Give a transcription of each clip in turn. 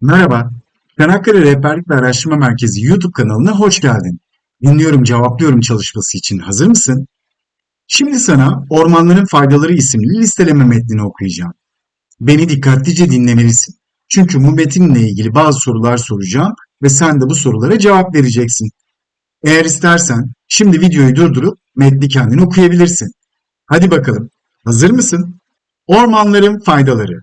Merhaba, Çanakkale Rehberlik ve Araştırma Merkezi YouTube kanalına hoş geldin. Dinliyorum, cevaplıyorum çalışması için hazır mısın? Şimdi sana Ormanların Faydaları isimli listeleme metnini okuyacağım. Beni dikkatlice dinlemelisin. Çünkü bu metinle ilgili bazı sorular soracağım ve sen de bu sorulara cevap vereceksin. Eğer istersen şimdi videoyu durdurup metni kendin okuyabilirsin. Hadi bakalım, hazır mısın? Ormanların faydaları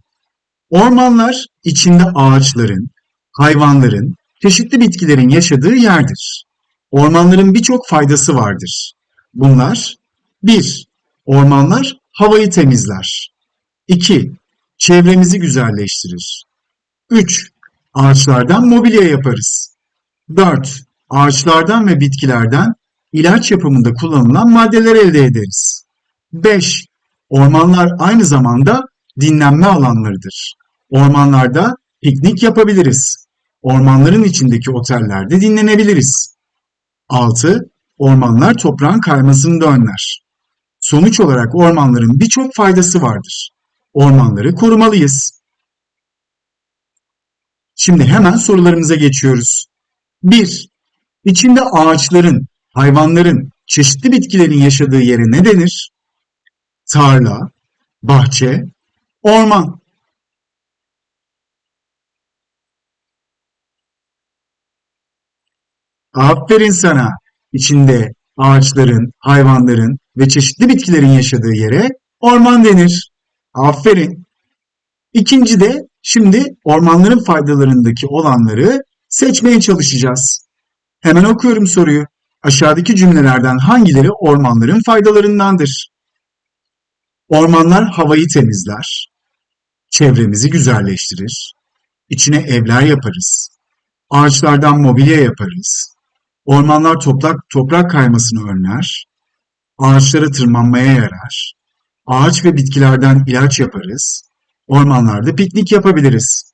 Ormanlar içinde ağaçların, hayvanların, çeşitli bitkilerin yaşadığı yerdir. Ormanların birçok faydası vardır. Bunlar 1. Ormanlar havayı temizler. 2. Çevremizi güzelleştirir. 3. Ağaçlardan mobilya yaparız. 4. Ağaçlardan ve bitkilerden ilaç yapımında kullanılan maddeler elde ederiz. 5. Ormanlar aynı zamanda dinlenme alanlarıdır. Ormanlarda piknik yapabiliriz. Ormanların içindeki otellerde dinlenebiliriz. 6. Ormanlar toprağın kaymasını da önler. Sonuç olarak ormanların birçok faydası vardır. Ormanları korumalıyız. Şimdi hemen sorularımıza geçiyoruz. 1. İçinde ağaçların, hayvanların, çeşitli bitkilerin yaşadığı yere ne denir? Tarla, bahçe, orman. Aferin sana. İçinde ağaçların, hayvanların ve çeşitli bitkilerin yaşadığı yere orman denir. Aferin. İkinci de şimdi ormanların faydalarındaki olanları seçmeye çalışacağız. Hemen okuyorum soruyu. Aşağıdaki cümlelerden hangileri ormanların faydalarındandır? Ormanlar havayı temizler, çevremizi güzelleştirir, içine evler yaparız, ağaçlardan mobilya yaparız, ormanlar toprak, toprak kaymasını önler, ağaçlara tırmanmaya yarar, ağaç ve bitkilerden ilaç yaparız, ormanlarda piknik yapabiliriz.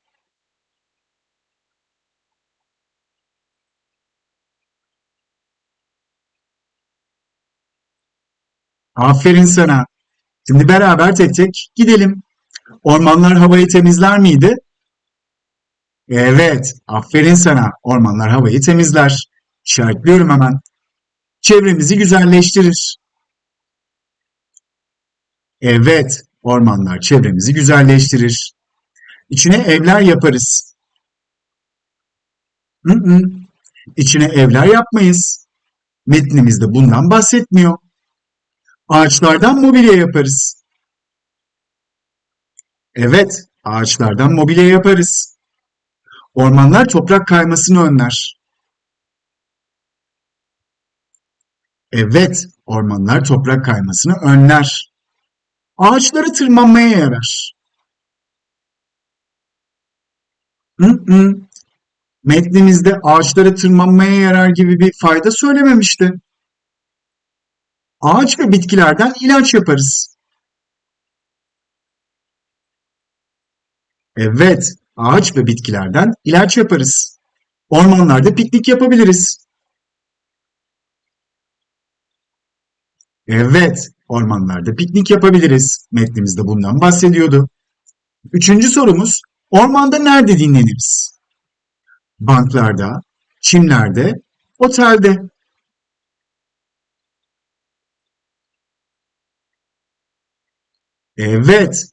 Aferin sana. Şimdi beraber tek tek gidelim. Ormanlar havayı temizler miydi? Evet, aferin sana. Ormanlar havayı temizler. İşaretliyorum hemen. Çevremizi güzelleştirir. Evet, ormanlar çevremizi güzelleştirir. İçine evler yaparız. Hı hı. İçine evler yapmayız. Metnimizde bundan bahsetmiyor. Ağaçlardan mobilya yaparız. Evet, ağaçlardan mobilya yaparız. Ormanlar toprak kaymasını önler. Evet, ormanlar toprak kaymasını önler. Ağaçları tırmanmaya yarar. Hı. Metnimizde ağaçları tırmanmaya yarar gibi bir fayda söylememişti. Ağaç ve bitkilerden ilaç yaparız. Evet, ağaç ve bitkilerden ilaç yaparız. Ormanlarda piknik yapabiliriz. Evet, ormanlarda piknik yapabiliriz. Metnimizde bundan bahsediyordu. Üçüncü sorumuz, ormanda nerede dinleniriz? Banklarda, çimlerde, otelde. Evet,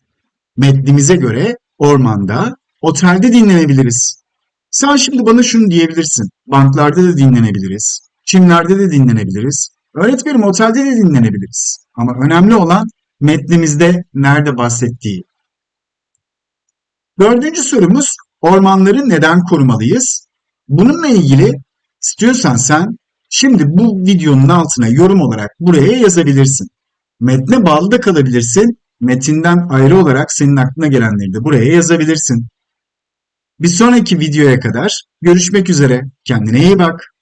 metnimize göre ormanda, otelde dinlenebiliriz. Sen şimdi bana şunu diyebilirsin. Banklarda da dinlenebiliriz. Çimlerde de dinlenebiliriz. Öğretmenim otelde de dinlenebiliriz. Ama önemli olan metnimizde nerede bahsettiği. Dördüncü sorumuz ormanları neden korumalıyız? Bununla ilgili istiyorsan sen şimdi bu videonun altına yorum olarak buraya yazabilirsin. Metne bağlı da kalabilirsin. Metinden ayrı olarak senin aklına gelenleri de buraya yazabilirsin. Bir sonraki videoya kadar görüşmek üzere. Kendine iyi bak.